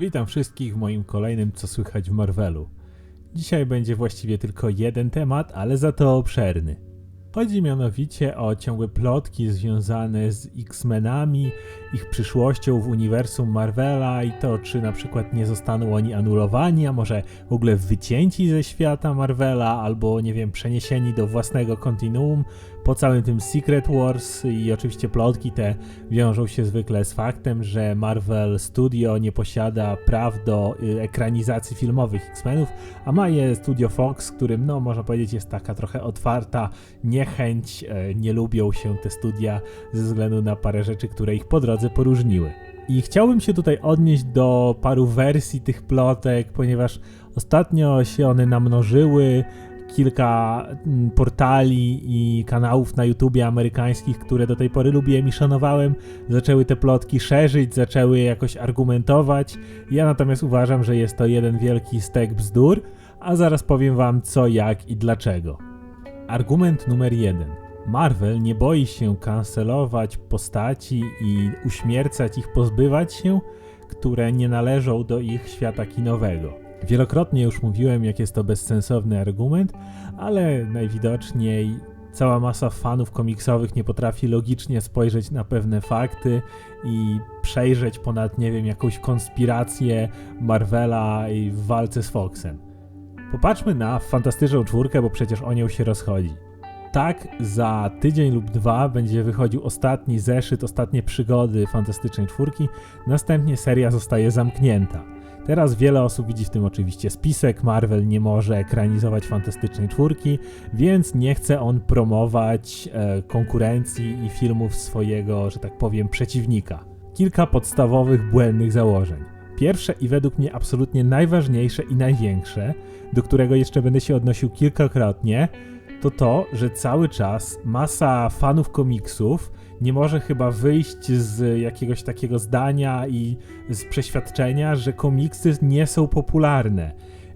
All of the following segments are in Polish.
Witam wszystkich w moim kolejnym Co słychać w Marvelu. Dzisiaj będzie właściwie tylko jeden temat, ale za to obszerny. Chodzi mianowicie o ciągłe plotki związane z X-Menami, ich przyszłością w uniwersum Marvela i to, czy na przykład nie zostaną oni anulowani, a może w ogóle wycięci ze świata Marvela, albo nie wiem, przeniesieni do własnego kontinuum po całym tym Secret Wars i oczywiście plotki te wiążą się zwykle z faktem, że Marvel Studio nie posiada praw do y, ekranizacji filmowych X-Menów, a ma je Studio Fox, którym no można powiedzieć jest taka trochę otwarta niechęć, e, nie lubią się te studia ze względu na parę rzeczy, które ich po drodze poróżniły. I chciałbym się tutaj odnieść do paru wersji tych plotek, ponieważ ostatnio się one namnożyły, kilka mm, portali i kanałów na YouTubie amerykańskich, które do tej pory lubiłem i szanowałem, zaczęły te plotki szerzyć, zaczęły jakoś argumentować. Ja natomiast uważam, że jest to jeden wielki stek bzdur, a zaraz powiem wam co, jak i dlaczego. Argument numer jeden. Marvel nie boi się kancelować postaci i uśmiercać ich, pozbywać się, które nie należą do ich świata kinowego. Wielokrotnie już mówiłem, jak jest to bezsensowny argument, ale najwidoczniej cała masa fanów komiksowych nie potrafi logicznie spojrzeć na pewne fakty i przejrzeć ponad, nie wiem, jakąś konspirację Marvela i w walce z Foxem. Popatrzmy na fantastyczną czwórkę, bo przecież o nią się rozchodzi. Tak, za tydzień lub dwa będzie wychodził ostatni zeszyt, ostatnie przygody Fantastycznej Czwórki, następnie seria zostaje zamknięta. Teraz wiele osób widzi w tym oczywiście spisek. Marvel nie może ekranizować Fantastycznej Czwórki, więc nie chce on promować e, konkurencji i filmów swojego, że tak powiem, przeciwnika. Kilka podstawowych błędnych założeń. Pierwsze i według mnie absolutnie najważniejsze i największe, do którego jeszcze będę się odnosił kilkakrotnie, to to, że cały czas masa fanów komiksów nie może chyba wyjść z jakiegoś takiego zdania i z przeświadczenia, że komiksy nie są popularne.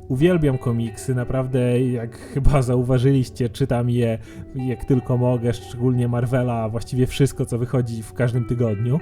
Uwielbiam komiksy, naprawdę, jak chyba zauważyliście, czytam je jak tylko mogę, szczególnie Marvela, właściwie wszystko, co wychodzi w każdym tygodniu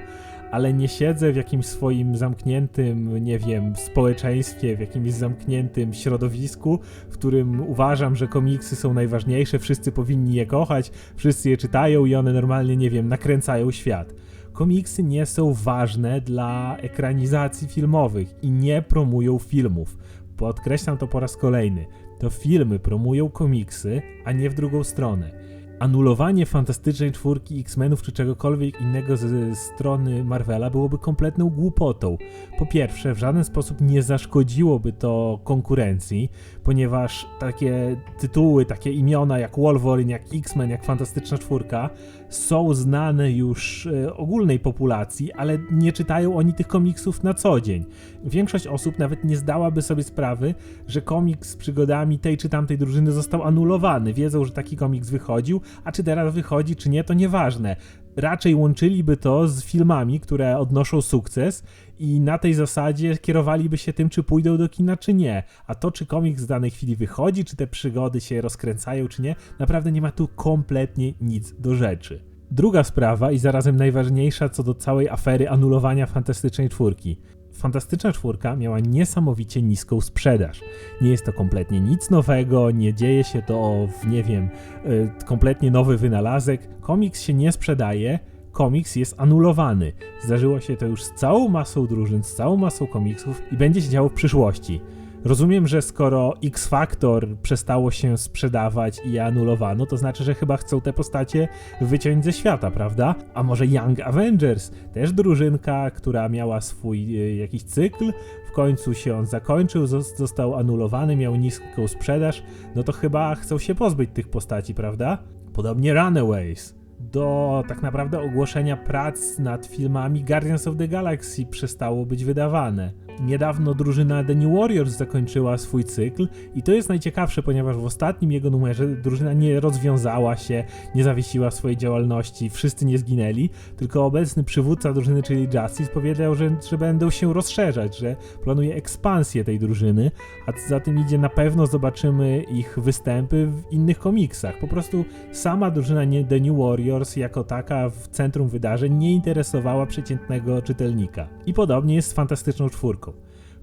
ale nie siedzę w jakimś swoim zamkniętym, nie wiem, społeczeństwie, w jakimś zamkniętym środowisku, w którym uważam, że komiksy są najważniejsze, wszyscy powinni je kochać, wszyscy je czytają i one normalnie, nie wiem, nakręcają świat. Komiksy nie są ważne dla ekranizacji filmowych i nie promują filmów. Podkreślam to po raz kolejny. To filmy promują komiksy, a nie w drugą stronę anulowanie fantastycznej czwórki X-Menów czy czegokolwiek innego ze strony Marvela byłoby kompletną głupotą. Po pierwsze, w żaden sposób nie zaszkodziłoby to konkurencji, ponieważ takie tytuły, takie imiona jak Wolverine, jak X-Men, jak Fantastyczna Czwórka są znane już e, ogólnej populacji, ale nie czytają oni tych komiksów na co dzień. Większość osób nawet nie zdałaby sobie sprawy, że komiks z przygodami tej czy tamtej drużyny został anulowany. Wiedzą, że taki komiks wychodził, a czy teraz wychodzi, czy nie, to nieważne. Raczej łączyliby to z filmami, które odnoszą sukces i na tej zasadzie kierowaliby się tym, czy pójdą do kina, czy nie. A to, czy komiks w danej chwili wychodzi, czy te przygody się rozkręcają, czy nie, naprawdę nie ma tu kompletnie nic do rzeczy. Druga sprawa i zarazem najważniejsza co do całej afery anulowania Fantastycznej Czwórki. Fantastyczna Czwórka miała niesamowicie niską sprzedaż. Nie jest to kompletnie nic nowego, nie dzieje się to w, nie wiem, y, kompletnie nowy wynalazek. Komiks się nie sprzedaje, komiks jest anulowany. Zdarzyło się to już z całą masą drużyn, z całą masą komiksów i będzie się działo w przyszłości. Rozumiem, że skoro X Factor przestało się sprzedawać i anulowano, to znaczy, że chyba chcą te postacie wyciąć ze świata, prawda? A może Young Avengers, też drużynka, która miała swój y, jakiś cykl, w końcu się on zakończył, został anulowany, miał niską sprzedaż, no to chyba chcą się pozbyć tych postaci, prawda? Podobnie Runaways do tak naprawdę ogłoszenia prac nad filmami Guardians of the Galaxy przestało być wydawane. Niedawno drużyna The New Warriors zakończyła swój cykl i to jest najciekawsze, ponieważ w ostatnim jego numerze drużyna nie rozwiązała się, nie zawiesiła swojej działalności, wszyscy nie zginęli, tylko obecny przywódca drużyny, czyli Justice, powiedział, że, że będą się rozszerzać, że planuje ekspansję tej drużyny, a za tym idzie na pewno zobaczymy ich występy w innych komiksach. Po prostu sama drużyna nie The New Warriors jako taka w centrum wydarzeń nie interesowała przeciętnego czytelnika. I podobnie jest z Fantastyczną Czwórką.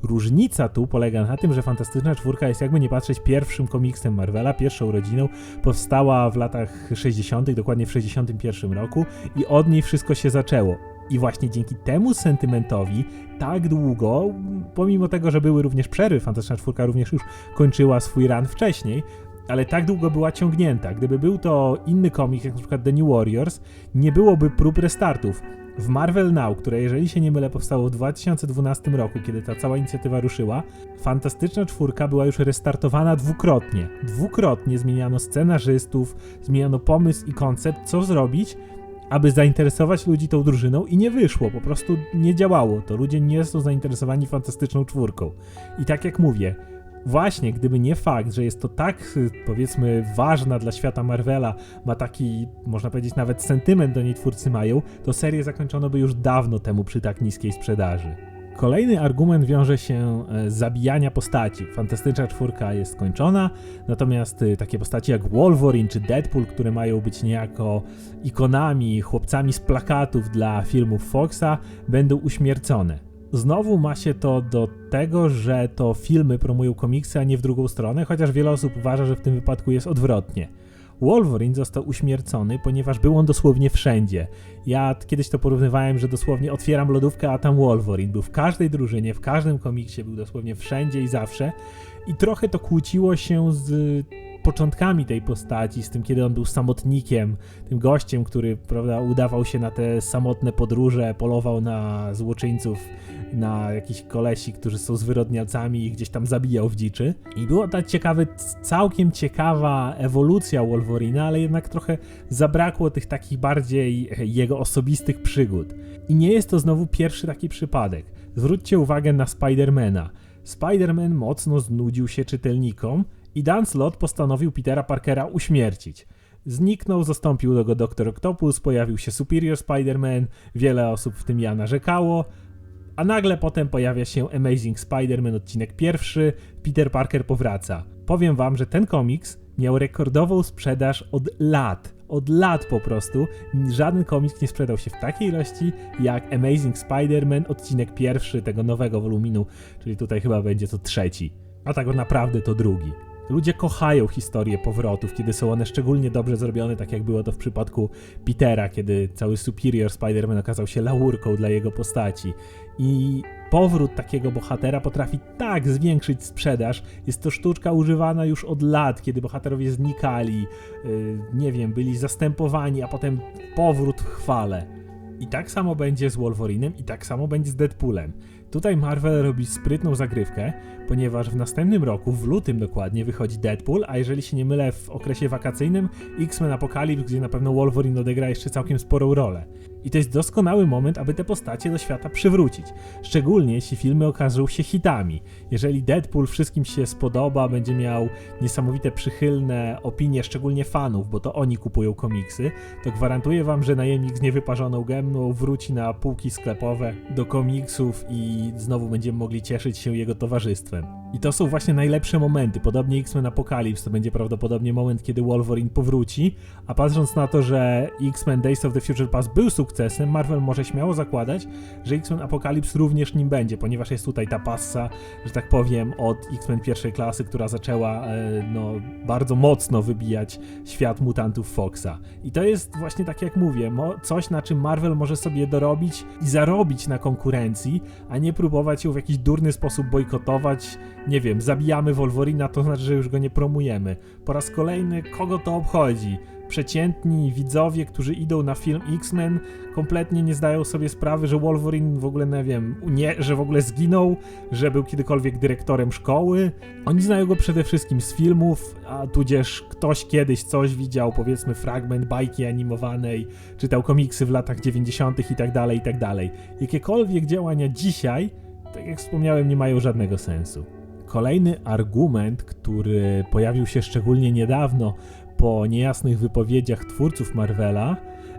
Różnica tu polega na tym, że Fantastyczna Czwórka jest jakby nie patrzeć pierwszym komiksem Marvela, pierwszą rodziną. Powstała w latach 60., dokładnie w 61 roku i od niej wszystko się zaczęło. I właśnie dzięki temu sentymentowi tak długo, pomimo tego, że były również przerwy, Fantastyczna Czwórka również już kończyła swój run wcześniej, ale tak długo była ciągnięta. Gdyby był to inny komik, jak na przykład The New Warriors, nie byłoby prób restartów. W Marvel Now, które jeżeli się nie mylę powstało w 2012 roku, kiedy ta cała inicjatywa ruszyła, Fantastyczna Czwórka była już restartowana dwukrotnie. Dwukrotnie zmieniano scenarzystów, zmieniano pomysł i koncept, co zrobić, aby zainteresować ludzi tą drużyną i nie wyszło, po prostu nie działało to. Ludzie nie są zainteresowani Fantastyczną Czwórką. I tak jak mówię, właśnie gdyby nie fakt, że jest to tak, powiedzmy, ważna dla świata Marvela, ma taki, można powiedzieć, nawet sentyment do niej twórcy mają, to serię zakończono by już dawno temu przy tak niskiej sprzedaży. Kolejny argument wiąże się z zabijania postaci. Fantastyczna czwórka jest skończona, natomiast y, takie postaci jak Wolverine czy Deadpool, które mają być niejako ikonami, chłopcami z plakatów dla filmów Foxa, będą uśmiercone. Znowu ma się to do tego, że to filmy promują komiksy, a nie w drugą stronę, chociaż wiele osób uważa, że w tym wypadku jest odwrotnie. Wolverine został uśmiercony, ponieważ był on dosłownie wszędzie. Ja kiedyś to porównywałem, że dosłownie otwieram lodówkę, a tam Wolverine był w każdej drużynie, w każdym komiksie, był dosłownie wszędzie i zawsze. I trochę to kłóciło się z początkami tej postaci, z tym, kiedy on był samotnikiem, tym gościem, który, prawda, udawał się na te samotne podróże, polował na złoczyńców, na jakichś kolesi, którzy są zwyrodnialcami i gdzieś tam zabijał w dziczy. I była ta ciekawy, całkiem ciekawa ewolucja Wolverina, ale jednak trochę zabrakło tych takich bardziej jego osobistych przygód. I nie jest to znowu pierwszy taki przypadek. Zwróćcie uwagę na Spidermana. Spider-Man mocno znudził się czytelnikom i Dan Slott postanowił Petera Parkera uśmiercić. Zniknął, zastąpił go Dr. Octopus, pojawił się Superior Spider-Man, wiele osób w tym ja narzekało, a nagle potem pojawia się Amazing Spider-Man odcinek pierwszy, Peter Parker powraca. Powiem wam, że ten komiks miał rekordową sprzedaż od lat. Od lat po prostu. Żaden komiks nie sprzedał się w takiej ilości jak Amazing Spider-Man odcinek pierwszy tego nowego woluminu, czyli tutaj chyba będzie to trzeci. A tak naprawdę to drugi. Ludzie kochają historię powrotów, kiedy są one szczególnie dobrze zrobione, tak jak było to w przypadku Petera, kiedy cały Superior Spider-Man okazał się laurką dla jego postaci. I powrót takiego bohatera potrafi tak zwiększyć sprzedaż. Jest to sztuczka używana już od lat, kiedy bohaterowie znikali, yy, nie wiem, byli zastępowani, a potem powrót w chwale. I tak samo będzie z Wolverinem, i tak samo będzie z Deadpoolem. Tutaj Marvel robi sprytną zagrywkę, ponieważ w następnym roku, w lutym dokładnie, wychodzi Deadpool, a jeżeli się nie mylę, w okresie wakacyjnym X-Men Apocalypse, gdzie na pewno Wolverine odegra jeszcze całkiem sporą rolę. I to jest doskonały moment, aby te postacie do świata przywrócić. Szczególnie jeśli filmy okażą się hitami. Jeżeli Deadpool wszystkim się spodoba, będzie miał niesamowite przychylne opinie, szczególnie fanów, bo to oni kupują komiksy, to gwarantuję wam, że najemnik z niewyparzoną gębą wróci na półki sklepowe do komiksów i znowu będziemy mogli cieszyć się jego towarzystwem. I to są właśnie najlepsze momenty. Podobnie X-Men Apocalypse to będzie prawdopodobnie moment, kiedy Wolverine powróci, a patrząc na to, że X-Men Days of the Future Past był sukcesem, Marvel może śmiało zakładać, że X-Men Apocalypse również nim będzie, ponieważ jest tutaj ta passa, że tak powiem, od X-Men pierwszej klasy, która zaczęła e, no, bardzo mocno wybijać świat mutantów Foxa. I to jest właśnie tak jak mówię, coś na czym Marvel może sobie dorobić i zarobić na konkurencji, a nie próbować ją w jakiś durny sposób bojkotować, nie wiem, zabijamy Wolverina, to znaczy, że już go nie promujemy. Po raz kolejny, kogo to obchodzi? Przeciętni widzowie, którzy idą na film X-Men, kompletnie nie zdają sobie sprawy, że Wolverine w ogóle, nie wiem, nie, że w ogóle zginął, że był kiedykolwiek dyrektorem szkoły. Oni znają go przede wszystkim z filmów, a tudzież ktoś kiedyś coś widział, powiedzmy fragment bajki animowanej, czytał komiksy w latach 90. i tak dalej, i tak dalej. Jakiekolwiek działania dzisiaj, tak jak wspomniałem, nie mają żadnego sensu. Kolejny argument, który pojawił się szczególnie niedawno po niejasnych wypowiedziach twórców Marvela,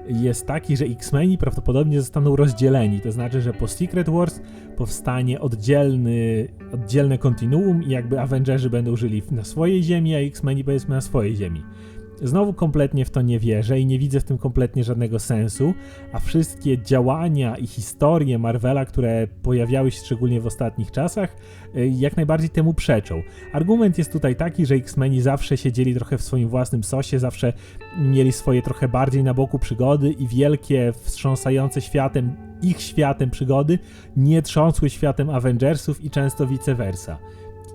jest taki, że X-Meni prawdopodobnie zostaną rozdzieleni. To znaczy, że po Secret Wars powstanie oddzielny, oddzielne kontinuum i jakby Avengerzy będą żyli na swojej ziemi, a X-Meni powiedzmy na swojej ziemi. Znowu kompletnie w to nie wierzę i nie widzę w tym kompletnie żadnego sensu, a wszystkie działania i historie Marvela, które pojawiały się szczególnie w ostatnich czasach, y, jak najbardziej temu przeczą. Argument jest tutaj taki, że X-Meni zawsze siedzieli trochę w swoim własnym sosie, zawsze mieli swoje trochę bardziej na boku przygody i wielkie, wstrząsające światem, ich światem przygody nie trząsły światem Avengersów i często vice versa.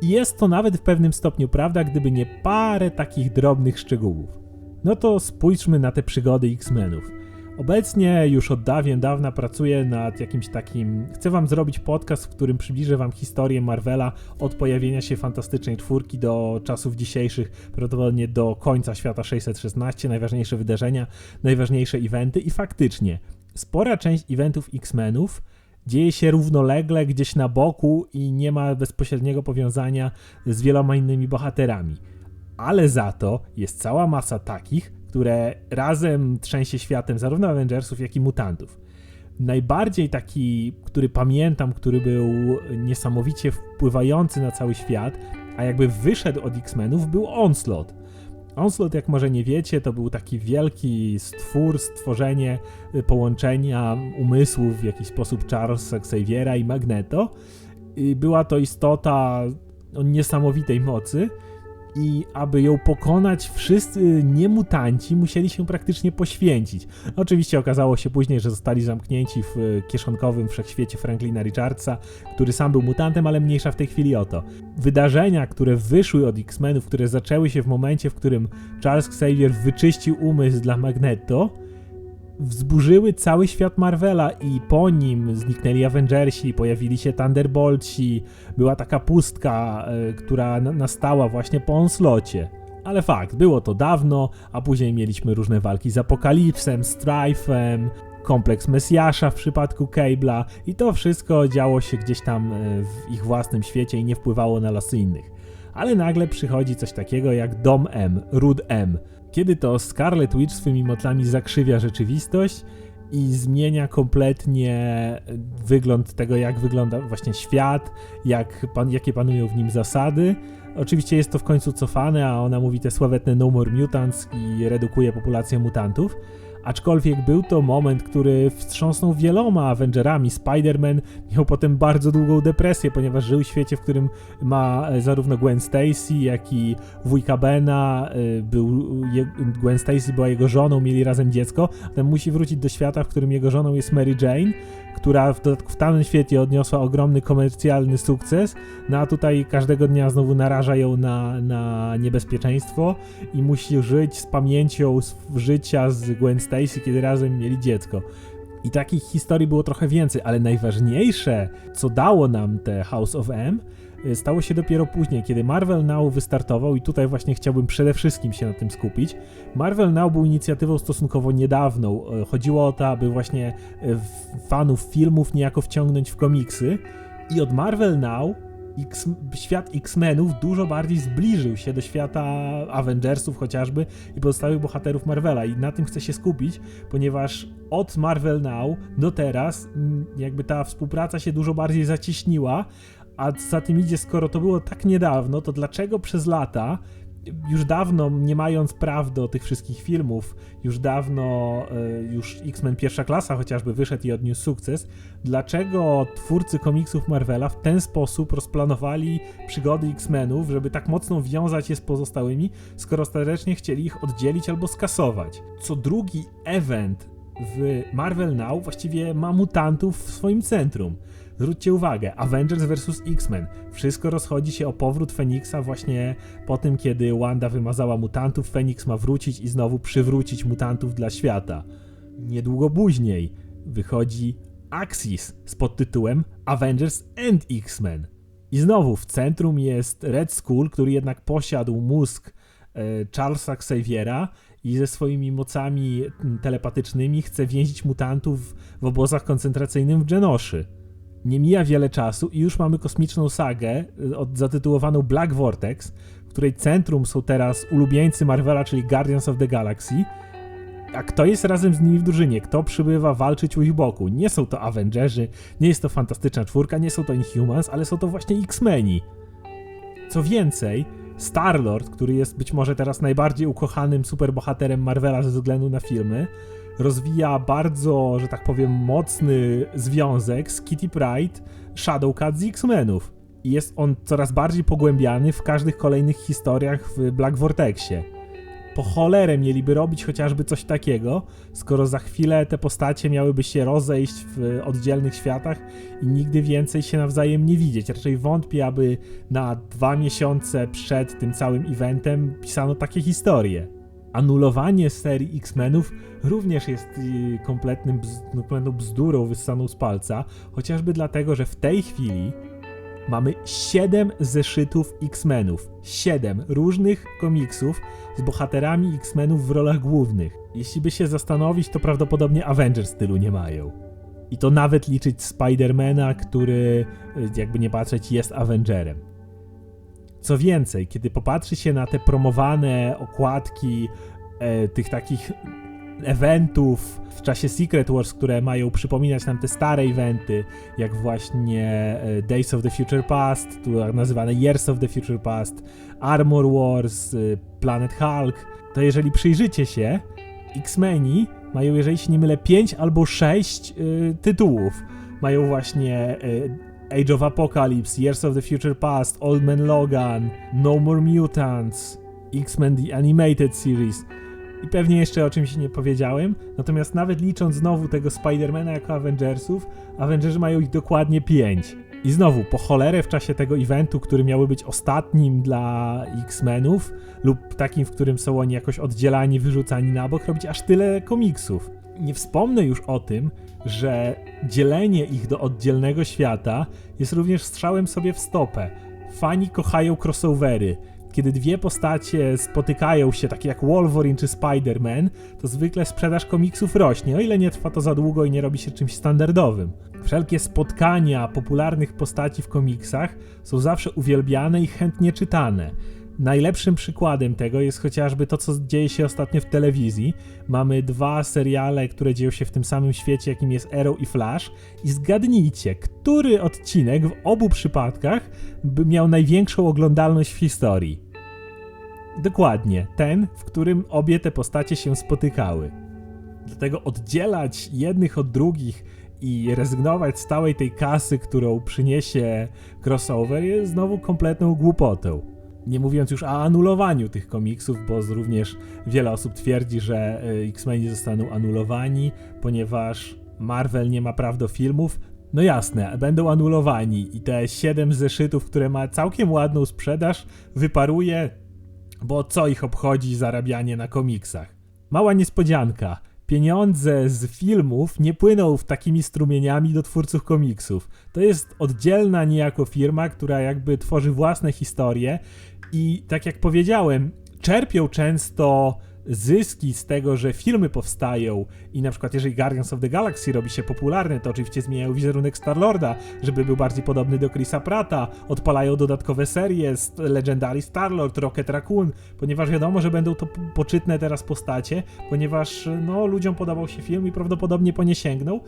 I jest to nawet w pewnym stopniu prawda, gdyby nie parę takich drobnych szczegółów. No to spójrzmy na te przygody X-Menów. Obecnie już od dawien dawna pracuję nad jakimś takim. Chcę wam zrobić podcast, w którym przybliżę wam historię Marvela od pojawienia się fantastycznej czwórki do czasów dzisiejszych, prawdopodobnie do końca świata 616, najważniejsze wydarzenia, najważniejsze eventy i faktycznie spora część eventów X-Menów dzieje się równolegle gdzieś na boku i nie ma bezpośredniego powiązania z wieloma innymi bohaterami. Ale za to jest cała masa takich, które razem trzęsie światem zarówno Avengersów, jak i mutantów. Najbardziej taki, który pamiętam, który był niesamowicie wpływający na cały świat, a jakby wyszedł od X-Menów, był Onslaught. Onslaught, jak może nie wiecie, to był taki wielki stwór, stworzenie połączenia umysłów w jakiś sposób Charlesa Xaviera i Magneto. Była to istota o niesamowitej mocy, i aby ją pokonać, wszyscy niemutanci musieli się praktycznie poświęcić. Oczywiście okazało się później, że zostali zamknięci w e, kieszonkowym wszechświecie Franklina Richardsa, który sam był mutantem, ale mniejsza w tej chwili o to. Wydarzenia, które wyszły od X-Menów, które zaczęły się w momencie, w którym Charles Xavier wyczyścił umysł dla Magneto, wzburzyły cały świat Marvela i po nim zniknęli Avengersi, pojawili się Thunderboltsi, była taka pustka, y, która nastała właśnie po Onslocie. Ale fakt, było to dawno, a później mieliśmy różne walki z Apokalipsem, Strifem, kompleks Mesjasza w przypadku Cable'a i to wszystko działo się gdzieś tam e, w ich własnym świecie i nie wpływało na losy innych. Ale nagle przychodzi coś takiego jak Dom M, Rud M, kiedy to Scarlet Witch swymi motlami zakrzywia rzeczywistość i zmienia kompletnie wygląd tego, jak wygląda właśnie świat, jak pan, jakie panują w nim zasady. Oczywiście jest to w końcu cofane, a ona mówi te sławetne No More Mutants i redukuje populację mutantów. Aczkolwiek był to moment, który wstrząsnął wieloma Avengerami. Spider-Man miał potem bardzo długą depresję, ponieważ żył w świecie, w którym ma e, zarówno Gwen Stacy, jak i wujka Bena. E, był, Gwen Stacy była jego żoną, mieli razem dziecko. Potem musi wrócić do świata, w którym jego żoną jest Mary Jane która w dodatku w tamtym świecie odniosła ogromny komercjalny sukces, no a tutaj każdego dnia znowu naraża ją na, na niebezpieczeństwo i musi żyć z pamięcią życia z Gwen Stacy, kiedy razem mieli dziecko. I takich historii było trochę więcej, ale najważniejsze, co dało nam te House of M, stało się dopiero później, kiedy Marvel Now wystartował i tutaj właśnie chciałbym przede wszystkim się na tym skupić. Marvel Now był inicjatywą stosunkowo niedawną. Y, chodziło o to, aby właśnie y, fanów filmów niejako wciągnąć w komiksy i od Marvel Now X, świat X-Menów dużo bardziej zbliżył się do świata Avengersów chociażby i pozostałych bohaterów Marvela i na tym chcę się skupić, ponieważ od Marvel Now do teraz jakby ta współpraca się dużo bardziej zacieśniła, a za tym idzie, skoro to było tak niedawno, to dlaczego przez lata, już dawno nie mając praw do tych wszystkich filmów, już dawno, e, już X-Men pierwsza klasa chociażby wyszedł i odniósł sukces, dlaczego twórcy komiksów Marvela w ten sposób rozplanowali przygody X-Menów, żeby tak mocno wiązać je z pozostałymi, skoro ostatecznie chcieli ich oddzielić albo skasować? Co drugi event w Marvel Now właściwie ma mutantów w swoim centrum. Zwróćcie uwagę, Avengers vs. X-Men. Wszystko rozchodzi się o powrót Feniksa właśnie po tym, kiedy Wanda wymazała mutantów, Feniks ma wrócić i znowu przywrócić mutantów dla świata. Niedługo później wychodzi Axis z podtytułem Avengers and X-Men. I znowu w centrum jest Red Skull, który jednak posiadł mózg e, Charlesa Xaviera i ze swoimi mocami telepatycznymi chce więzić mutantów w obozach koncentracyjnym w Genoszy. Nie mija wiele czasu i już mamy kosmiczną sagę y, zatytułowaną Black Vortex, w której centrum są teraz ulubieńcy Marvela, czyli Guardians of the Galaxy. A kto jest razem z nimi w drużynie? Kto przybywa walczyć u ich boku? Nie są to Avengerzy, nie jest to Fantastyczna Czwórka, nie są to Inhumans, ale są to właśnie X-Meni. Co więcej, Star-Lord, który jest być może teraz najbardziej ukochanym superbohaterem Marvela ze względu na filmy, rozwija bardzo, że tak powiem, mocny związek z Kitty Pryde, Shadowcat z X-Menów. I jest on coraz bardziej pogłębiany w każdych kolejnych historiach w Black Vortexie. Po cholerę mieliby robić chociażby coś takiego, skoro za chwilę te postacie miałyby się rozejść w oddzielnych światach i nigdy więcej się nawzajem nie widzieć. Raczej wątpię, aby na dwa miesiące przed tym całym eventem pisano takie historie anulowanie serii X-Menów również jest y, kompletnym bz, kompletną bzdurą wyssaną z palca, chociażby dlatego, że w tej chwili mamy 7 zeszytów X-Menów. 7 różnych komiksów z bohaterami X-Menów w rolach głównych. Jeśli by się zastanowić, to prawdopodobnie Avengers tylu nie mają. I to nawet liczyć Spidermana, który, y, jakby nie patrzeć, jest Avengerem. Co więcej, kiedy popatrzy się na te promowane okładki e, tych takich eventów w czasie Secret Wars, które mają przypominać nam te stare eventy, jak właśnie e, Days of the Future Past, tu nazywane Years of the Future Past, Armor Wars, e, Planet Hulk, to jeżeli przyjrzycie się, X-Meni mają, jeżeli się nie mylę, 5 albo 6 e, tytułów. Mają właśnie Age of Apocalypse, Years of the Future Past, Old Man Logan, No More Mutants, X-Men The Animated Series i pewnie jeszcze o czymś nie powiedziałem. Natomiast nawet licząc znowu tego Spidermana jako Avengersów, Avengerzy mają ich dokładnie 5. I znowu, po cholerę w czasie tego eventu, który miały być ostatnim dla X-Menów, lub takim, w którym są oni jakoś oddzielani, wyrzucani na bok, robić aż tyle komiksów. Nie wspomnę już o tym, że dzielenie ich do oddzielnego świata jest również strzałem sobie w stopę. Fani kochają crossovery. Kiedy dwie postacie spotykają się, takie jak Wolverine czy Spider-Man, to zwykle sprzedaż komiksów rośnie, o ile nie trwa to za długo i nie robi się czymś standardowym. Wszelkie spotkania popularnych postaci w komiksach są zawsze uwielbiane i chętnie czytane. Najlepszym przykładem tego jest chociażby to, co dzieje się ostatnio w telewizji. Mamy dwa seriale, które dzieją się w tym samym świecie, jakim jest Arrow i Flash. I zgadnijcie, który odcinek w obu przypadkach miał największą oglądalność w historii. Dokładnie, ten, w którym obie te postacie się spotykały. Dlatego oddzielać jednych od drugich i rezygnować z całej tej kasy, którą przyniesie crossover, jest znowu kompletną głupotą. Nie mówiąc już o anulowaniu tych komiksów, bo również wiele osób twierdzi, że e, X-Meni zostaną anulowani, ponieważ Marvel nie ma praw do filmów. No jasne, będą anulowani i te 7 zeszytów, które ma całkiem ładną sprzedaż, wyparuje, bo co ich obchodzi zarabianie na komiksach. Mała niespodzianka. Pieniądze z filmów nie płyną w takimi strumieniami do twórców komiksów. To jest oddzielna niejako firma, która jakby tworzy własne historie i tak jak powiedziałem, czerpią często zyski z tego, że filmy powstają. I na przykład jeżeli Guardians of the Galaxy robi się popularny, to oczywiście zmieniają wizerunek Star-Lorda, żeby był bardziej podobny do Chrisa Prata, odpalają dodatkowe serie Legendary Star-Lord, Rocket Raccoon, ponieważ wiadomo, że będą to poczytne teraz postacie, ponieważ no, ludziom podobał się film i prawdopodobnie po nie sięgną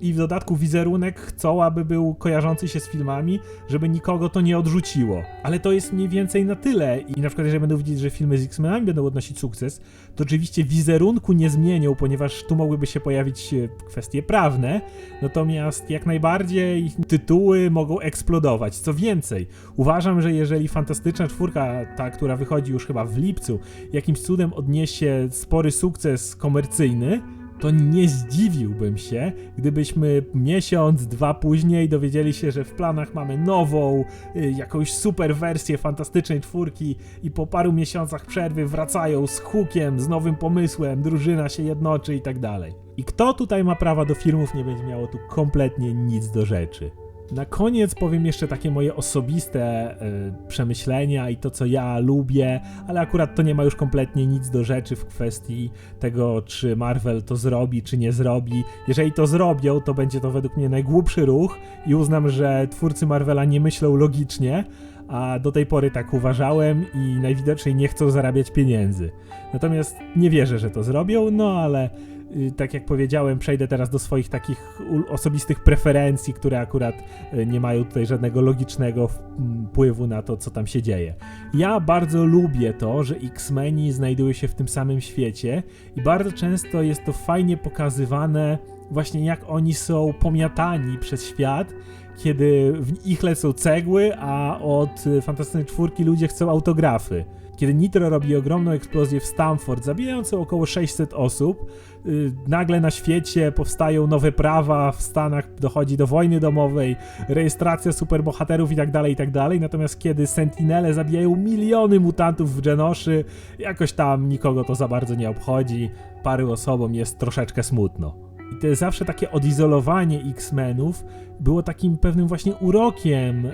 i w dodatku wizerunek chcą, aby był kojarzący się z filmami, żeby nikogo to nie odrzuciło. Ale to jest mniej więcej na tyle i na przykład jeżeli będą widzieć, że filmy z X-Menami będą odnosić sukces, to oczywiście wizerunku nie zmienią, ponieważ tu mogłyby się pojawić e, kwestie prawne, natomiast jak najbardziej tytuły mogą eksplodować. Co więcej, uważam, że jeżeli Fantastyczna Czwórka, ta, która wychodzi już chyba w lipcu, jakimś cudem odniesie spory sukces komercyjny, to nie zdziwiłbym się, gdybyśmy miesiąc, dwa później dowiedzieli się, że w planach mamy nową, y, jakąś super wersję fantastycznej czwórki i po paru miesiącach przerwy wracają z hukiem, z nowym pomysłem, drużyna się jednoczy i tak dalej. I kto tutaj ma prawa do filmów, nie będzie miało tu kompletnie nic do rzeczy. Na koniec powiem jeszcze takie moje osobiste y, przemyślenia i to, co ja lubię, ale akurat to nie ma już kompletnie nic do rzeczy w kwestii tego, czy Marvel to zrobi, czy nie zrobi. Jeżeli to zrobią, to będzie to według mnie najgłupszy ruch i uznam, że twórcy Marvela nie myślą logicznie, a do tej pory tak uważałem i najwidoczniej nie chcą zarabiać pieniędzy. Natomiast nie wierzę, że to zrobią, no ale tak jak powiedziałem, przejdę teraz do swoich takich osobistych preferencji, które akurat y, nie mają tutaj żadnego logicznego wpływu na to, co tam się dzieje. Ja bardzo lubię to, że X-Meni znajdują się w tym samym świecie i bardzo często jest to fajnie pokazywane właśnie jak oni są pomiatani przez świat, kiedy w ich lecą cegły, a od y, Fantastycznej Czwórki ludzie chcą autografy. Kiedy Nitro robi ogromną eksplozję w Stamford, zabijającą około 600 osób, y, nagle na świecie powstają nowe prawa, w Stanach dochodzi do wojny domowej, rejestracja superbohaterów i tak dalej, i tak. Natomiast kiedy Sentinele zabijają miliony mutantów w Genoszy, jakoś tam nikogo to za bardzo nie obchodzi, paru osobom jest troszeczkę smutno. I to zawsze takie odizolowanie X-Menów było takim pewnym właśnie urokiem e,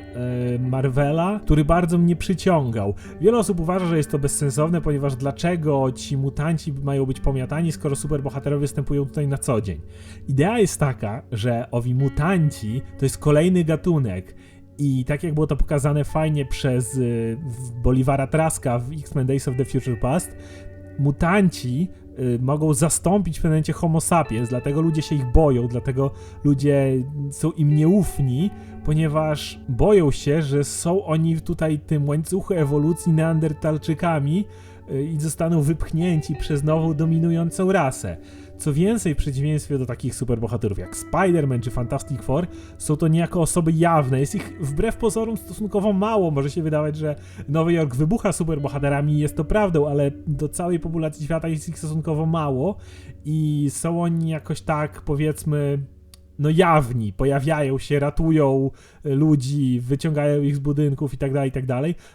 Marvela, który bardzo mnie przyciągał. Wiele osób uważa, że jest to bezsensowne, ponieważ dlaczego ci mutanci mają być pomiatani, skoro superbohaterowie występują tutaj na co dzień? Idea jest taka, że owi mutanci to jest kolejny gatunek. I tak jak było to pokazane fajnie przez w Bolivara Traska w X-Men Days of the Future Past, mutanci mogą zastąpić w pewnym momencie Homo sapiens, dlatego ludzie się ich boją, dlatego ludzie są im nieufni, ponieważ boją się, że są oni tutaj tym łańcuchu ewolucji neandertalczykami y, i zostaną wypchnięci przez nową dominującą rasę. Co więcej, w przeciwieństwie do takich superbohaterów jak Spider-Man czy Fantastic Four, są to niejako osoby jawne. Jest ich wbrew pozorom stosunkowo mało. Może się wydawać, że Nowy Jork wybucha superbohaterami jest to prawdą, ale do całej populacji świata jest ich stosunkowo mało i są oni jakoś tak, powiedzmy, no jawni, pojawiają się, ratują y, ludzi, wyciągają ich z budynków i tak dalej, i tak.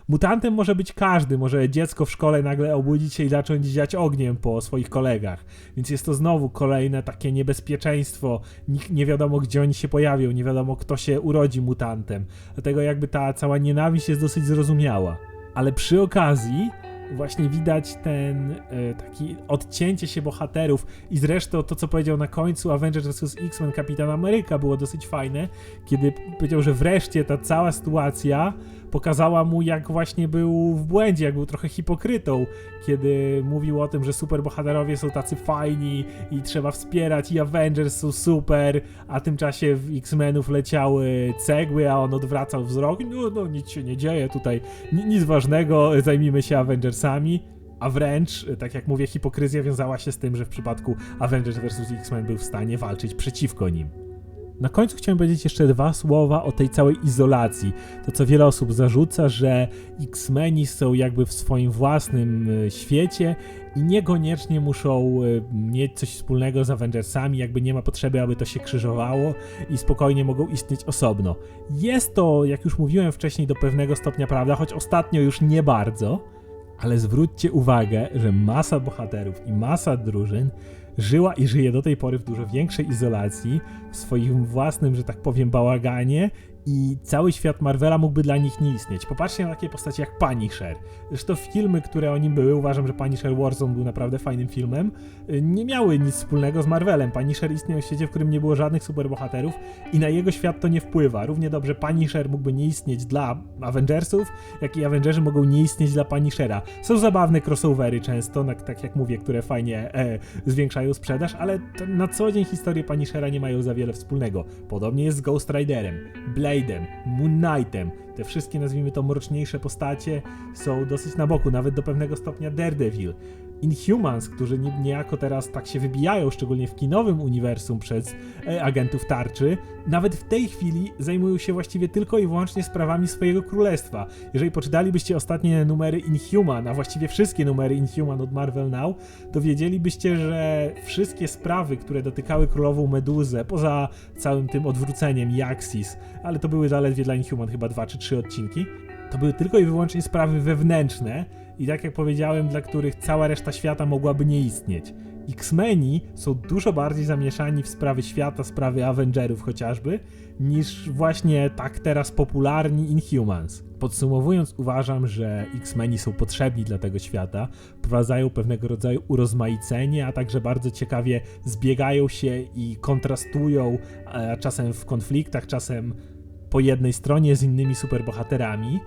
Mutantem może być każdy, może dziecko w szkole nagle obudzić się i zacząć ziać ogniem po swoich kolegach, więc jest to znowu kolejne takie niebezpieczeństwo, nie wiadomo gdzie oni się pojawią, nie wiadomo kto się urodzi mutantem, dlatego jakby ta cała nienawiść jest dosyć zrozumiała. Ale przy okazji właśnie widać ten e, taki odcięcie się bohaterów i zresztą to, co powiedział na końcu Avengers vs. X-Men Kapitan Ameryka było dosyć fajne, kiedy powiedział, że wreszcie ta cała sytuacja pokazała mu, jak właśnie był w błędzie, jak był trochę hipokrytą, kiedy mówił o tym, że superbohaterowie są tacy fajni i trzeba wspierać i Avengers są super, a tymczasie w X-Menów leciały cegły, a on odwracał wzrok, no, no nic się nie dzieje tutaj, ni- nic ważnego, zajmijmy się Avengersami. A wręcz, tak jak mówię, hipokryzja wiązała się z tym, że w przypadku Avengers vs. X-Men był w stanie walczyć przeciwko nim. Na końcu chciałem powiedzieć jeszcze dwa słowa o tej całej izolacji. To, co wiele osób zarzuca, że X-Meni są jakby w swoim własnym e, świecie i niekoniecznie muszą e, mieć coś wspólnego z Avengersami, jakby nie ma potrzeby, aby to się krzyżowało i spokojnie mogą istnieć osobno. Jest to, jak już mówiłem wcześniej, do pewnego stopnia prawda, choć ostatnio już nie bardzo, ale zwróćcie uwagę, że masa bohaterów i masa drużyn żyła i żyje do tej pory w dużo większej izolacji, w swoim własnym, że tak powiem, bałaganie i cały świat Marvela mógłby dla nich nie istnieć. Popatrzcie na takie postacie jak Punisher. Zresztą filmy, które o nim były, uważam, że Punisher Warzone był naprawdę fajnym filmem, nie miały nic wspólnego z Marvelem. Punisher istniał w świecie, w którym nie było żadnych superbohaterów i na jego świat to nie wpływa. Równie dobrze Punisher mógłby nie istnieć dla Avengersów, jak i Avengerzy mogą nie istnieć dla Punishera. Są zabawne crossovery często, tak jak mówię, które fajnie e, zwiększają sprzedaż, ale na co dzień historie Punishera nie mają za wiele wspólnego. Podobnie jest z Ghost Riderem, Blade'em, Moon Knightem. Te wszystkie, nazwijmy to, mroczniejsze postacie są dosyć na boku, nawet do pewnego stopnia Daredevil. Inhumans, którzy nie- niejako teraz tak się wybijają, szczególnie w kinowym uniwersum przez e, agentów tarczy, nawet w tej chwili zajmują się właściwie tylko i wyłącznie sprawami swojego królestwa. Jeżeli poczytalibyście ostatnie numery Inhuman, a właściwie wszystkie numery Inhuman od Marvel Now, to wiedzielibyście, że wszystkie sprawy, które dotykały królową Meduzę, poza całym tym odwróceniem i Axis, ale to były zaledwie dla Inhuman chyba dwa czy trzy odcinki, to były tylko i wyłącznie sprawy wewnętrzne i tak jak powiedziałem, dla których cała reszta świata mogłaby nie istnieć. X-Meni są dużo bardziej zamieszani w sprawy świata, sprawy Avengerów chociażby, niż właśnie tak teraz popularni Inhumans. Podsumowując, uważam, że X-Meni są potrzebni dla tego świata, wprowadzają pewnego rodzaju urozmaicenie, a także bardzo ciekawie zbiegają się i kontrastują, a czasem w konfliktach, czasem po jednej stronie z innymi superbohaterami,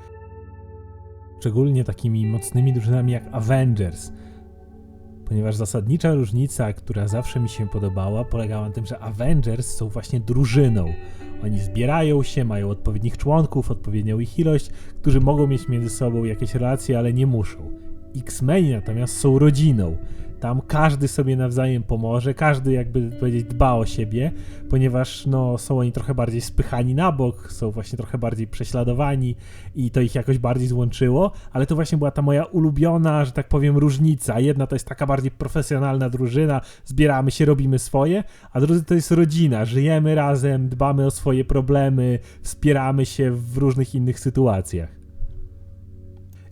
szczególnie takimi mocnymi drużynami jak Avengers. ponieważ zasadnicza różnica, która zawsze mi się podobała, polegała na tym, że Avengers są właśnie drużyną. Oni zbierają się, mają odpowiednich członków, odpowiednią ich ilość, którzy mogą mieć między sobą jakieś relacje, ale nie muszą. X-Meni natomiast są rodziną. Tam każdy sobie nawzajem pomoże, każdy jakby powiedzieć dba o siebie, ponieważ no, są oni trochę bardziej spychani na bok, są właśnie trochę bardziej prześladowani i to ich jakoś bardziej złączyło, ale to właśnie była ta moja ulubiona, że tak powiem, różnica. Jedna to jest taka bardziej profesjonalna drużyna, zbieramy się, robimy swoje, a druga to jest rodzina, żyjemy razem, dbamy o swoje problemy, wspieramy się w różnych innych sytuacjach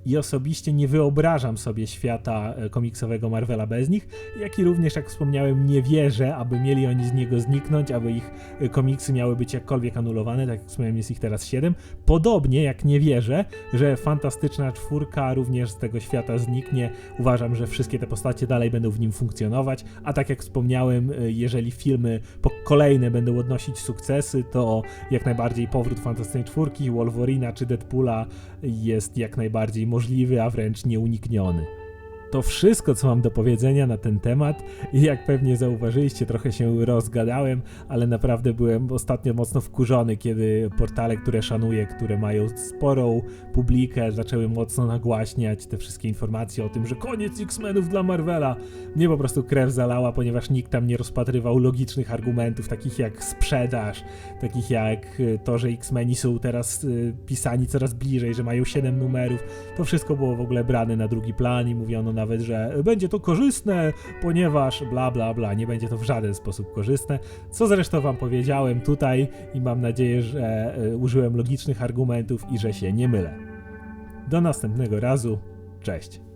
i osobiście nie wyobrażam sobie świata e, komiksowego Marvela bez nich, jak i również, jak wspomniałem, nie wierzę, aby mieli oni z niego zniknąć, aby ich e, komiksy miały być jakkolwiek anulowane, tak jak wspomniałem, jest ich teraz 7. Podobnie jak nie wierzę, że Fantastyczna Czwórka również z tego świata zniknie. Uważam, że wszystkie te postacie dalej będą w nim funkcjonować, a tak jak wspomniałem, e, jeżeli filmy kolejne będą odnosić sukcesy, to jak najbardziej powrót Fantastycznej Czwórki, Wolverina czy Deadpoola jest jak najbardziej możliwy, a wręcz nieunikniony. To wszystko, co mam do powiedzenia na ten temat i jak pewnie zauważyliście, trochę się rozgadałem, ale naprawdę byłem ostatnio mocno wkurzony, kiedy portale, które szanuję, które mają sporą publikę, zaczęły mocno nagłaśniać te wszystkie informacje o tym, że koniec X-Menów dla Marvela. Mnie po prostu krew zalała, ponieważ nikt tam nie rozpatrywał logicznych argumentów, takich jak sprzedaż, takich jak y, to, że X-Meni są teraz y, pisani coraz bliżej, że mają 7 numerów. To wszystko było w ogóle brane na drugi plan i mówiono nawet, że będzie to korzystne, ponieważ bla bla bla, nie będzie to w żaden sposób korzystne, co zresztą wam powiedziałem tutaj i mam nadzieję, że e, użyłem logicznych argumentów i że się nie mylę. Do następnego razu, cześć.